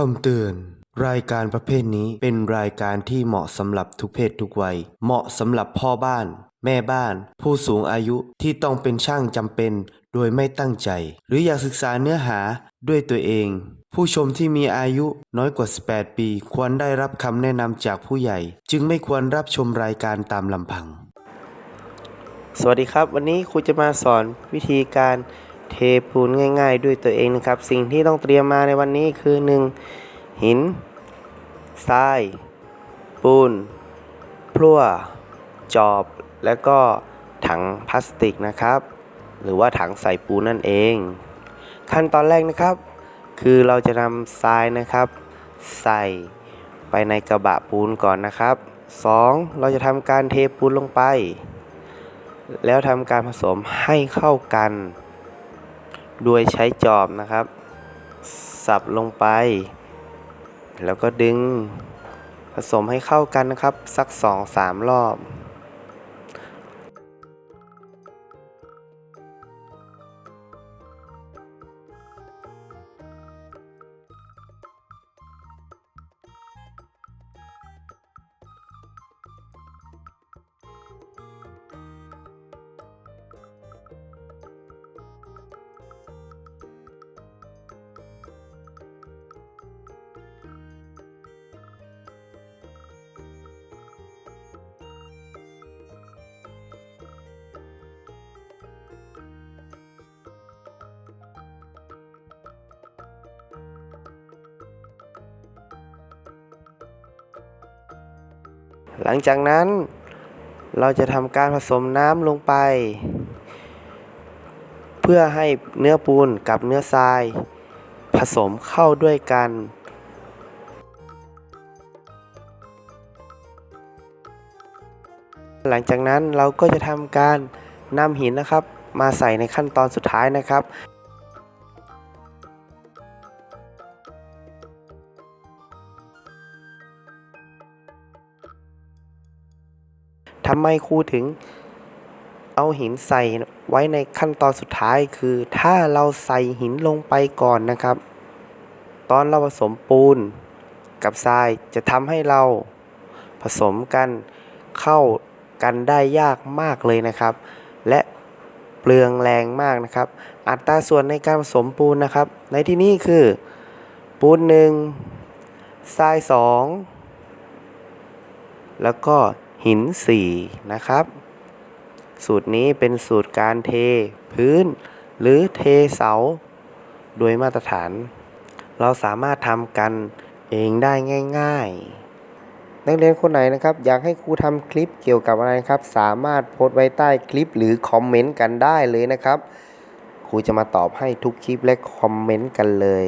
คำเตือน รายการประเภทนี้เป็นรายการที่เหมาะสำหรับทุกเพศทุกวัย เหมาะสำหรับพ่อบ้าน แม่บ้าน ผู้สูงอายุที่ต้องเป็นช่างจำเป็น โดยไม่ตั้งใจ หรืออยากศึกษาเนื้อหาด้วยตัวเอง ผู้ชมที่มีอายุน้อยกว่า 18 ปี ควรได้รับคำแนะนำจากผู้ใหญ่ จึงไม่ควรรับชมรายการตามลำพัง สวัสดีครับ วันนี้ครูจะมาสอนวิธีการ เทปูนง่าย ๆ ด้วยตัวเองนะครับ สิ่งที่ต้องเตรียมมาในวันนี้คือ 1. หินทราย ปูนพลั่ว จอบ และก็ถังพลาสติกนะครับ หรือว่าถังใส่ปูนนั่นเอง ขั้นตอนแรกนะครับ คือเราจะนำทรายนะครับ ใส่ไปในกระบะปูนก่อนนะครับ 2. เราจะทำการเทปูนลงไป แล้วทำการผสมให้เข้ากัน โดยใช้จอบนะครับ สับลงไป แล้วก็ดึงผสมให้เข้ากันนะครับ สัก 2-3 รอบ หลังจากนั้นเราจะทำการผสมน้ำลงไป เพื่อให้เนื้อปูนกับเนื้อทราย ผสมเข้าด้วยกัน หลังจากนั้นเราก็จะทำการนำหินนะครับ มาใส่ในขั้นตอนสุดท้ายนะครับ ทำไมครูถึงเอาหินใส่ไว้ในขั้นตอนสุดท้ายคือ ถ้าเราใส่หินลงไปก่อนนะครับ ตอนเราผสมปูนกับทรายจะทำให้เราผสมกันเข้ากันได้ยากมากเลยนะครับ และเปลืองแรงมากนะครับ อัตราส่วนในการผสมปูนนะครับ ในที่นี้คือ ปูนหนึ่งทรายสองแล้วก็ หิน 4 นะครับ สูตรนี้เป็นสูตรการเทพื้น หรือเทเสา โดยมาตรฐาน เราสามารถทำกันเองได้ง่าย ๆ นักเรียนคนไหนนะครับ อยากให้ครูทำคลิปเกี่ยวกับอะไรครับ สามารถโพสต์ไว้ใต้คลิปหรือคอมเมนต์กันได้เลยนะครับ ครูจะมาตอบให้ทุกคลิปและคอมเมนต์กันเลย